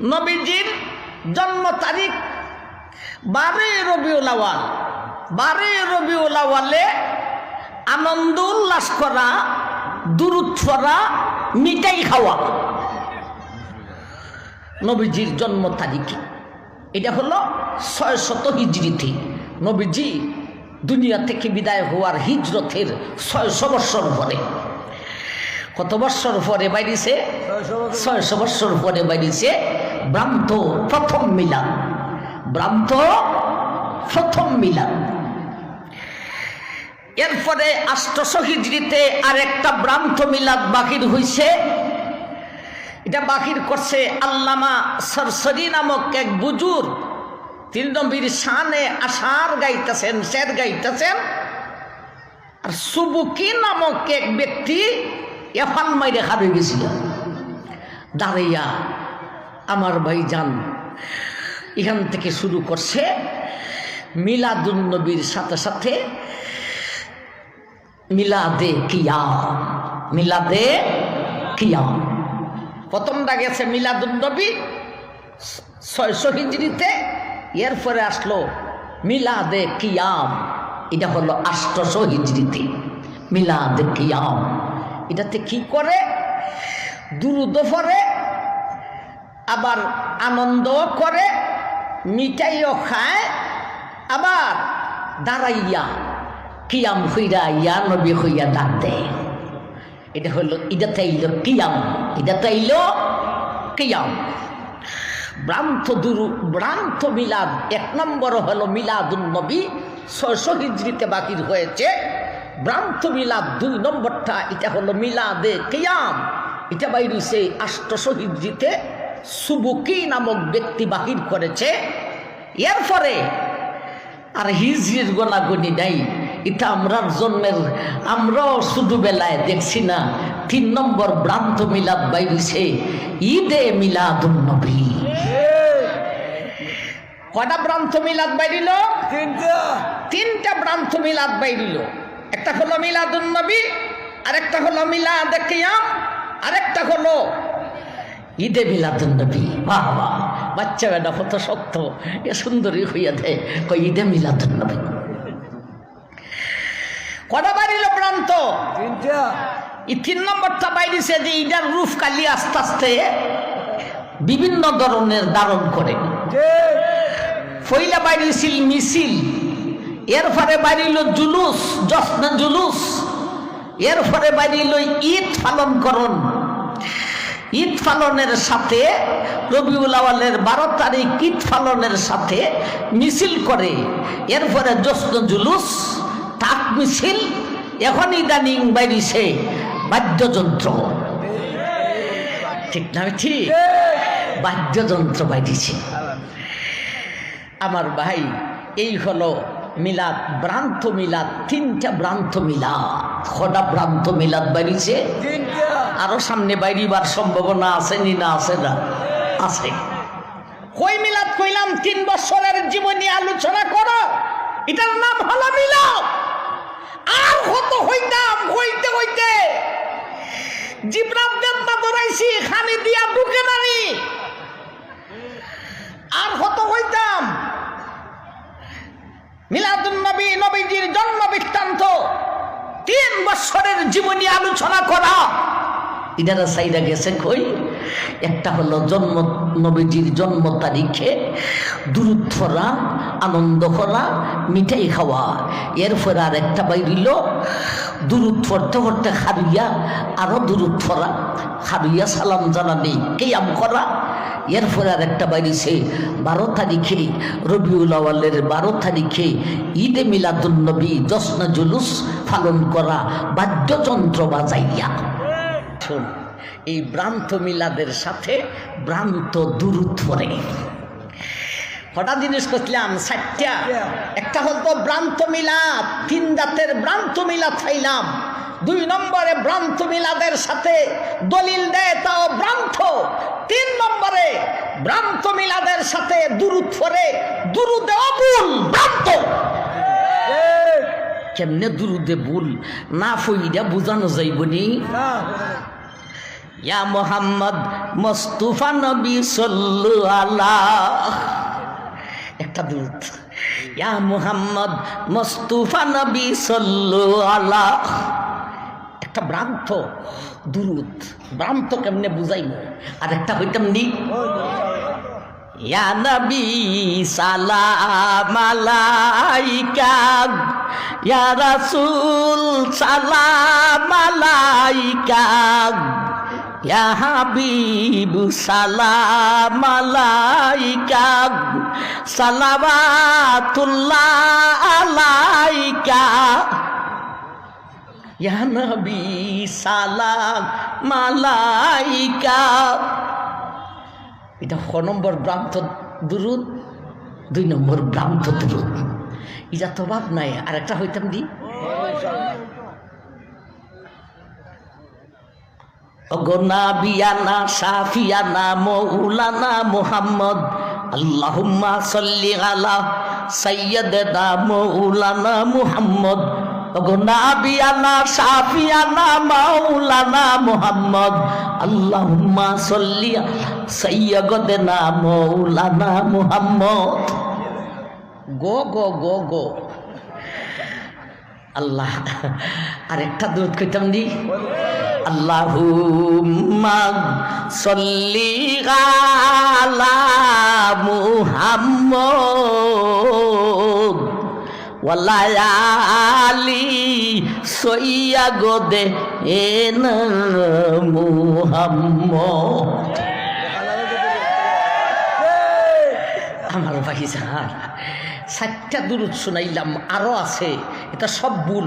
নবীজির জন্ম তারিখ বারোই রবিউল আওয়াল বারোই রবিউল আওয়ালে আনন্দ উল্লাস করা দুরুদ পড়া মিঠাই খাওয়া। নবীজির জন্ম তারিখে। এটা হলো ছয় শত হিজড়িতে। নবীজি দুনিয়া থেকে বিদায় হওয়ার হিজরতের ছয়শো বৎসর পরে। কত বৎসর পরে বাইরিছে ছয়শো বৎসর। পরে বাইরিছে ভ্রান্ত প্রথম মিলান। ভ্রান্ত প্রথম মিলান। এরপরে আষ্টশো আর একটা ভ্রান্ত মিলাদ বাকির হইছে। এটা বাকির করছে আল্লামা সরসরি নামক এক বুজুর তিন নবীর শানে আষার গাইতেছেন শের গাইতেছেন। আর সুবুকি নামক এক ব্যক্তি এফান মাইরে হারিয়ে গেছিল। দাঁড়াইয়া আমার ভাই যান এখান থেকে শুরু করছে মিলাদুন নবীর সাথে সাথে মিলাদে কিয়াম মিলাদে কিয়াম। প্রথমটা গেছে মিলাদুন নবী ছয়শো হিজড়িতে, এরপরে আসলো মিলাদে কিয়াম, এটা হলো আষ্টশো হিজড়িতে। মিলাদে কিয়াম, এটাতে কি করে? দুরুদ পরে আবার আনন্দ করে, মিঠাইও খায়, আবার দাঁড়াইয়া কিয়াম হইরা ইয়া নবী হইয়া দেয়। এটা হলো, এটা তাইল কিয়াম, এটা তাইল কিয়াম। ভ্রান্ত দুরু, ভ্রান্ত মিলাদ, এক নম্বর হলো মিলাদুন নবী, ছয়শো হিজড়িতে বাকির হয়েছে। ভ্রান্ত মিলাদ দুই নম্বরটা, এটা হলো মিলাদে কিয়াম। এটা বাইরেছে আষ্টশো হিজড়িতে সুবুকি নামক ব্যক্তি বাহির করেছে। এরপরে আর হিজড়ির গোনাগুনি নাই। এটা আমরার জন্মের আমরাও শুধু বেলায় দেখছি না তিন নম্বর ভ্রান্ত মিলাদ বাইরেছে ঈদে মিলাদুন নবী। কয়টা ভ্রান্ত মিলাদ বাইরিল? তিনটা ভ্রান্ত মিলাদ বাইরিল। একটা হলো মিলাদুন নবী আরেকটা হলো মিলাদ কিয়াম আরেকটা হলো ঈদে মিলাদুন নবী বাহ বাহ। বাচ্চা বেটা কত সত্য এ সুন্দরী হইয়া দেয় কই ঈদে মিলাদুন নবী কটা বাড়িল প্রান্ত? এই তিন নম্বরটা বাইরেছে যে ইটার রূপ কালি আস্তে আস্তে বিভিন্ন ধরনের ধারণ করে। ফইলা বাইরেছিল মিছিল এর ফলে বাড়িল জুলুস জশ্ন জুলুস এর ফলে বাড়িল ঈদ পালন করণ ঈদ পালনের সাথে রবিউল আওয়ালের বারো তারিখ ঈদ পালনের সাথে মিছিল করে। এরপরে জশ্ন জুলুস তাক মিছিল এখন ইদানিং বাইরিছে বাদ্যযন্ত্র। ঠিক না ঠিক। বাদ্যযন্ত্র বাইরিছে আমার ভাই, এই হলো মিলাদ, ভ্রান্ত মিলাদ, তিনটা ভ্রান্ত মিলাদ। কটা ভ্রান্ত মিলাদ বাইরিছে আরও সামনে বাইরিবার সম্ভাবনা আছে নি না আছে না? আছে। কই মিলাদ কইলাম, তিন বছরের জীবনী আলোচনা করো। এটার নাম হলো মিলাদ। আর কত হইতাম, হইতে হইতে। জিব্রাব দেবতা দৌড়াইছি খানি দিয়া ঢুকে নানি আর কত হইতাম। মিলাদুন নবী, নবীজির জন্ম বৃত্তান্ত। তিন বছরের জীবনী আলোচনা করা। ইনারা সাইডা গেছে কই? একটা হলো জন্ম, নবীজির জন্ম তারিখে দূরত ফরা আনন্দ করা, মিঠাই খাওয়া। এরপরে আর একটা বাইরিল দূরত ফরতে ফরতে খারুইয়া আরও দূরত ফরা খারুইয়া সালাম জানানি কেয়াম করা। এরপরে আর একটা বাইরেছে, বারো তারিখে রবিউল আওয়ালের বারো তারিখে ঈদে মিলাদুন্নবী জশ্ন জুলুস পালন করা বাদ্যযন্ত্র বাজাইয়া। শোন এই ভ্রান্ত মিলাদের সাথে ভ্রান্ত দূরত পরে কটা জিনিস করছিলাম ষাটটা একটা হতো ভ্রান্ত মিলাদ তিন জাতের ভ্রান্ত মিলাদ খাইলাম দুই নম্বরে ভ্রান্ত মিলাদের সাথে দলিল দেয় তাও ভ্রান্ত। তিন নম্বরে ভ্রান্ত মিলাদের সাথে দুরুদ পরে দুরুদে অবুল ভ্রান্ত। কেমনে দুরুদে ভুল? না ফইরা বোঝানো যাইব নি। ইয়া মোহাম্মদ মস্তুফা নবী সল্লু আলাহ একটা দূত। ইয়া মুহাম্মদ মস্তুফা নবী সল্লু আলাহ একটা ভ্রান্ত দুরুদ। ভ্রান্ত কেমনে বুঝাইব? আর একটা হইতাম নি? ইয়া নবী সালাম আলাইকা। ইয়া রাসূল সালাম আলাইকা। ইয়া হাবিব, সালাম আলাইকা, সালাওয়াতুল্লাহ আলাইকা। ইয়া নবী, সালাম মালাইকা এটা ক নম্বর ভ্রান্ত দুরুদ, দুই নম্বর ভ্রান্ত দুরুদ। এটা তো ভাব নাই আর একটা হইতাম দি। অগনা বিয়ানা সাফিয়ানা, মৌলানা মুহাম্মদ, আল্লাহুম্মা সাল্লি আলা সাইয়্যিদানা মৌলানা মুহাম্মদ। অগনা বিয়ানা সাফিয়ানা, মৌলানা মুহাম্মদ, আল্লাহুম্মা সাল্লি সাইয়্যিদানা মৌলানা মুহাম্মদ। গো গো গো গো। আল্লাহ, আরেকটা দুধ কইতাম দি। আল্লাহুম্মা সল্লি আলা গোদে এন মুহাম্মদ। আমার ভাই যান চারটা দূরত শুনাইলাম, আরও আছে, এটা সব ভুল।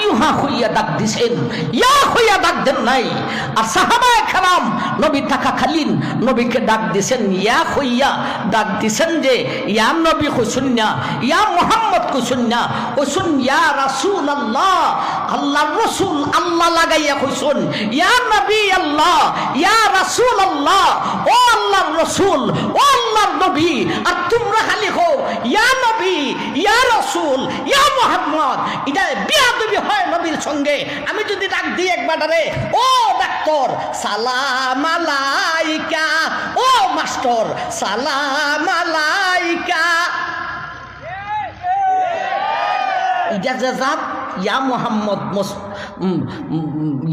হা হইয়া ডাক দিছেন। ইয়া হইয়া ডাক দেন নাই। আর সাহাবায় খেলাম নবী থাকা খালিন নবীকে ডাক দিছেন, ইয়া হইয়া ডাক দিছেন যে, ইয়া নবী হুসুন্যা ইয়া মোহাম্মদ কুসুন্যা হুসুন ইয়া রাসুল আল্লাহ আল্লাহ রসুল আল্লাহ লাগাইয়া হুসুন ইয়া নবী আল্লাহ, ইয়া রাসুল আল্লাহ ও আল্লাহর রসুল, ও আল্লাহর নবী, আর তোমরা খালি হো ইয়া নবী, ইয়া রসুল, ইয়া মোহাম্মদ। এটা বিয়া সঙ্গে আমি যদি ডাক দিই একবারে ও ডাক্তার, সালাম আলাইকা, ও মাস্টার, সালাম আলাইকা। ইজা যে ইয়া মোহাম্মদ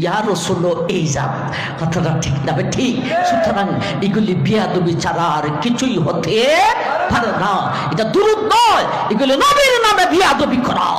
ইয়া রসুল এই জাত। কথাটা ঠিক না ঠিক। সুতরাং এগুলি বিয়াদবি ছাড়া আর কিছুই হতে পারে না। এটা দূর নয়। এগুলি নবীর নামে বিয়াদবি করা।